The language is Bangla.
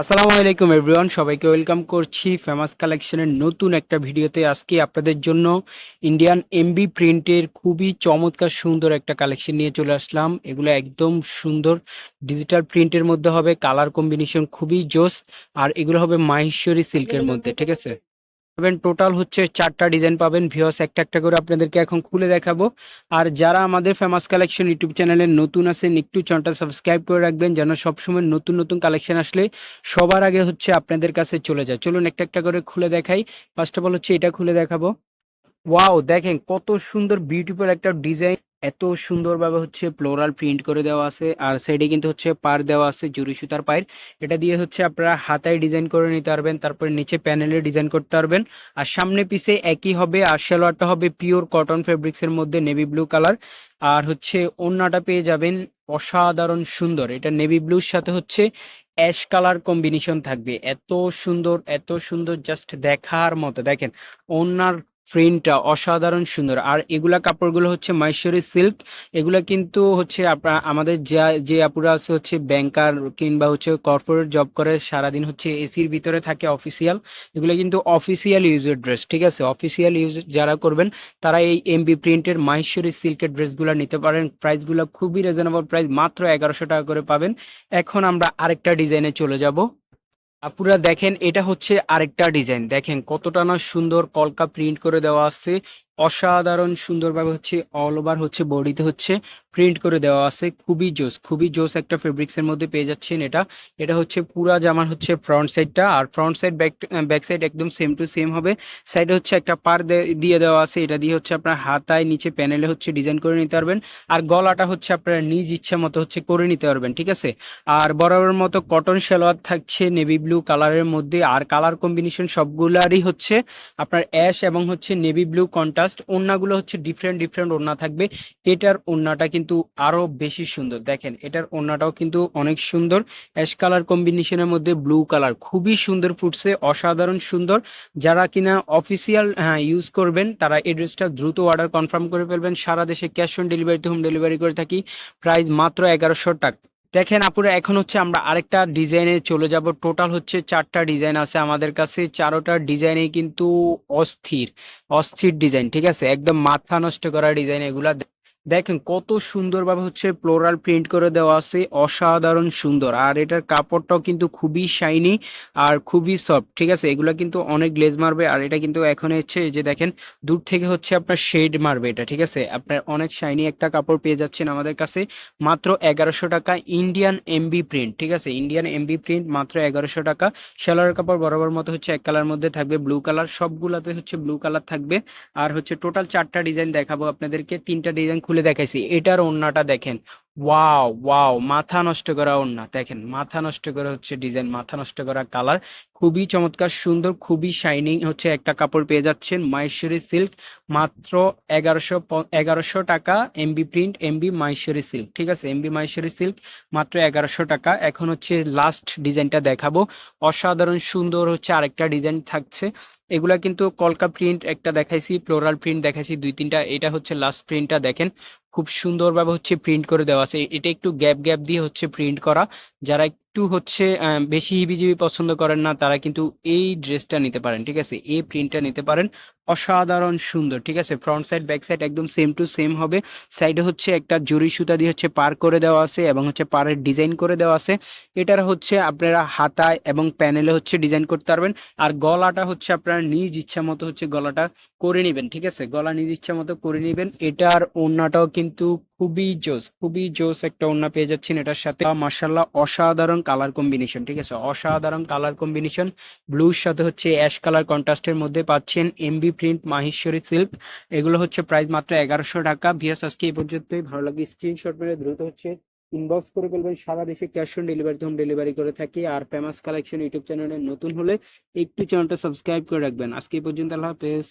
আসসালামু আলাইকুম এভরিওয়ান সবাইকে ওয়েলকাম করছি ফেমাস কালেকশনের নতুন একটা ভিডিওতে। আজকে আপনাদের জন্য ইন্ডিয়ান এমবি প্রিন্টের খুবই চমৎকার সুন্দর একটা কালেকশন নিয়ে চলে আসলাম। এগুলো একদম সুন্দর ডিজিটাল প্রিন্টের মধ্যে হবে কালার কম্বিনেশন খুবই জোস, আর এগুলো হবে মাহেশ্বরী সিল্কের মধ্যে, ঠিক আছে? পাবেন। টোটাল হচ্ছে চারটা ডিজাইন পাবেন। ভিওস একটা একটা করে আপনাদেরকে এখন খুলে দেখাবো। আর যারা আমাদের ফেমাস কালেকশন ইউটিউব চ্যানেলে নতুন আসেন একটু চ্যানেলটা সাবস্ক্রাইব করে রাখবেন, যেন সবসময় নতুন নতুন কালেকশন আসলে সবার আগে হচ্ছে আপনাদের কাছে চলে যায়। চলুন একটা একটা করে খুলে দেখাই। ফার্স্ট অফ অল হচ্ছে এটা খুলে দেখাবো। ওয়াও দেখেন কত সুন্দর বিউটিফুল একটা ডিজাইন এত সুন্দরভাবে হচ্ছে ফ্লোরাল প্রিন্ট করে দেওয়া আছে, আর সাইডে কিন্তু হচ্ছে পার দেওয়া আছে জুরি সুতার পায়ের। এটা দিয়ে হচ্ছে আপনারা হাতায় ডিজাইন করে নিতে পারবেন, তারপরে নিচে প্যানেলে ডিজাইন করতে পারবেন। আর সামনে পিছে একই হবে, আর সালোয়ারটা হবে পিওর কটন ফেব্রিক্স এর মধ্যে নেভি ব্লু কালার আর হচ্ছে ওড়নাটা পেয়ে যাবেন অসাধারণ সুন্দর। এটা নেভি ব্লুর সাথে হচ্ছে অ্যাশ কালার কম্বিনেশন থাকবে। এত সুন্দর এত সুন্দর জাস্ট দেখার মতো। দেখেন ওনার প্রিন্টটা অসাধারণ সুন্দর। আর এগুলা কাপড়গুলো হচ্ছে মাইশরি সিল্ক এগুলা কিন্তু হচ্ছে আমাদের যা, যে আপুরা আছে হচ্ছে ব্যাংকার কিংবা হচ্ছে কর্পোরেট জব করে, সারাদিন হচ্ছে এসির ভিতরে থাকে অফিসিয়াল এগুলো কিন্তু অফিসিয়াল ইউজের ড্রেস ঠিক আছে? অফিসিয়াল ইউজ যারা করবেন, তারা এই এমবি প্রিন্টের মাহেশ্বরী সিল্কের ড্রেসগুলো নিতে পারেন। প্রাইসগুলো খুবই রিজনেবল প্রাইস মাত্র এগারোশো টাকা করে পাবেন। এখন আমরা আরেকটা ডিজাইনে চলে যাব। আপুরা দেখেন, এটা হচ্ছে আরেকটা ডিজাইন। দেখেন কতটা না সুন্দর কলকা প্রিন্ট করে দেওয়া আছে। অসাধারণ সুন্দরভাবে হচ্ছে অল ওভার হচ্ছে, বডিতে হচ্ছে। প্রিন্ট করে দেওয়া আছে, খুবই জোস খুবই জোস একটা ফেব্রিক্স এর মধ্যে পেয়ে যাচ্ছেন এটা। এটা হচ্ছে পুরা জামার হচ্ছে ফ্রন্ট সাইডটা আর front side back back side একদম সেম টু সেম হবে। সাইডে হচ্ছে একটা পার দিয়ে দেওয়া আছে, এটা দিয়ে হচ্ছে আপনার হাতায় নিচে প্যানেলে হচ্ছে ডিজাইন করে নিতে পারবেন। আর গলাটা হচ্ছে আপনারা নিজ ইচ্ছা মতো হচ্ছে করে নিতে পারবেন, ঠিক আছে? আর বরাবর মতো কটন সালোয়ার থাকছে নেভি ব্লু কালারের মধ্যে, আর কালার কম্বিনেশন সবগুলারই হচ্ছে আপনার অ্যাশ এবং হচ্ছে নেভি ব্লু কন্ট্রাস্ট ওড়নাগুলো হচ্ছে ডিফারেন্ট ডিফারেন্ট ওড়না থাকবে। এটার ওড়নাটা কিন্তু আরও বেশি সুন্দর। দেখেন, এটার ওড়নাটাও কিন্তু অনেক সুন্দর। অ্যাশ কালার কম্বিনেশনের মধ্যে ব্লু কালার। খুবই সুন্দর ফুটছে, অসাধারণ সুন্দর। যারা কিনা অফিসিয়াল হ্যাঁ ইউজ করবেন, তারা এই ড্রেসটা দ্রুত অর্ডার কনফার্ম করে ফেলবেন। সারা দেশে ক্যাশ অন ডেলিভারিতে হোম ডেলিভারি করে থাকি। প্রাইস মাত্র এগারোশো টাকা। দেখেন আপুরা, এখন হচ্ছে আমরা আরেকটা ডিজাইনে চলে যাব। টোটাল হচ্ছে চারটা ডিজাইন আছে আমাদের কাছে। চারোটা ডিজাইনে কিন্তু অস্থির অস্থির ডিজাইন ঠিক আছে? একদম মাথা নষ্ট করা ডিজাইন এগুলা। দেখেন কত সুন্দরভাবে হচ্ছে ফ্লোরাল প্রিন্ট করে দেওয়া আছে, অসাধারণ সুন্দর। আর এটার কাপড়টাও কিন্তু খুবই শাইনি আর খুবই সফট ঠিক আছে? এগুলা কিন্তু অনেক গ্লেজ মারবে আর এটা কিন্তু এখন হচ্ছে যে দেখেন, দূর থেকে হচ্ছে আপনার শেড মারবে এটা, ঠিক আছে? আপনার অনেক শাইনি একটা কাপড় পেয়ে যাচ্ছেন আমাদের কাছে, মাত্র এগারোশো টাকা ইন্ডিয়ান এমবি প্রিন্ট ঠিক আছে? ইন্ডিয়ান এমবি প্রিন্ট মাত্র এগারোশো টাকা। সেলার কাপড় বরাবর মতো হচ্ছে এক কালার মধ্যে থাকবে ব্লু কালার সবগুলাতে হচ্ছে ব্লু কালার থাকবে। আর হচ্ছে টোটাল চারটা ডিজাইন দেখাবো আপনাদেরকে, তিনটা ডিজাইন খুলে দেখাইছি, এটার ওড়নাটা দেখেন। ওয়াও ওয়াও, মাথা নষ্ট করা ওড়না দেখেন, মাথা নষ্ট করা হচ্ছে ডিজাইন, মাথা নষ্ট করা কালার। খুবই চমৎকার, সুন্দর, খুবই শাইনিং হচ্ছে একটা কাপড় পেয়ে যাচ্ছেন মাহেশ্বরী সিল্ক, মাত্র এগারোশো এগারোশো টাকা MB print, MB Maheshwari silk, ঠিক আছে? এমবি মাহেশ্বরী সিল্ক, মাত্র এগারোশো টাকা। এখন হচ্ছে লাস্ট ডিজাইনটা দেখাবো। অসাধারণ, সুন্দর হচ্ছে আরেকটা ডিজাইন থাকছে। এগুলা কিন্তু কলকা প্রিন্ট একটা দেখাইছি, ফ্লোরাল প্রিন্ট দেখাইছি, দুই তিনটা। এটা হচ্ছে লাস্ট প্রিন্টটা দেখেন। খুব সুন্দরভাবে হচ্ছে প্রিন্ট করে দেওয়া আছে। এটা একটু গ্যাপ গ্যাপ দিয়ে হচ্ছে প্রিন্ট করা। যারা একটু হচ্ছে বেশি হিবিজিবি পছন্দ করেন না, তারা কিন্তু এই ড্রেসটা নিতে পারেন, ঠিক আছে? এই প্রিন্টটা নিতে পারেন। অসাধারণ সুন্দর, ঠিক আছে? ফ্রন্ট সাইড, ব্যাক সাইড একদম সেম টু সেম হবে। সাইডে হচ্ছে একটা জরি সুতা দিয়ে হচ্ছে পার করে দেওয়া আছে এবং হচ্ছে পারের ডিজাইন করে দেওয়া আছে। এটার হচ্ছে আপনারা হাতায় এবং প্যানেলে হচ্ছে ডিজাইন করতে পারবেন। আর গলাটা হচ্ছে আপনারা নিজ ইচ্ছা মতো হচ্ছে গলাটা করে নেবেন, ঠিক আছে? গলা নিজ ইচ্ছা মতো করে নেবেন। এটার ওড়নাটাও কিন্তু খুবই জোস খুবই জোস একটা ওড়না পেয়ে যাচ্ছেন এটার সাথে। মার্শাল্লাহ অসাধারণ কালার কম্বিনেশন ঠিক আছে? অসাধারণ কালার কম্বিনেশন ব্লুর সাথে হচ্ছে অ্যাশ কালার কন্ট্রাস্টের মধ্যে পাচ্ছেন এমবি প্রিন্ট মাহেশ্বরী সিল্ক এগুলো হচ্ছে প্রাইস মাত্র এগারোশো টাকা। ভিএস আজকে এই পর্যন্তই। ভালো লাগে স্ক্রিনশট মেরে দ্রুত হচ্ছে ইনবক্স করে ফেলবেন। সারা দেশে cash on delivery home delivery করে থাকি। আর ফেমাস কালেকশন ইউটিউব চ্যানেলে নতুন হলে একটু চ্যানেলটা সাবস্ক্রাইব করে রাখবেন। আজকে এই পর্যন্ত আল্লাহ হাফেজ।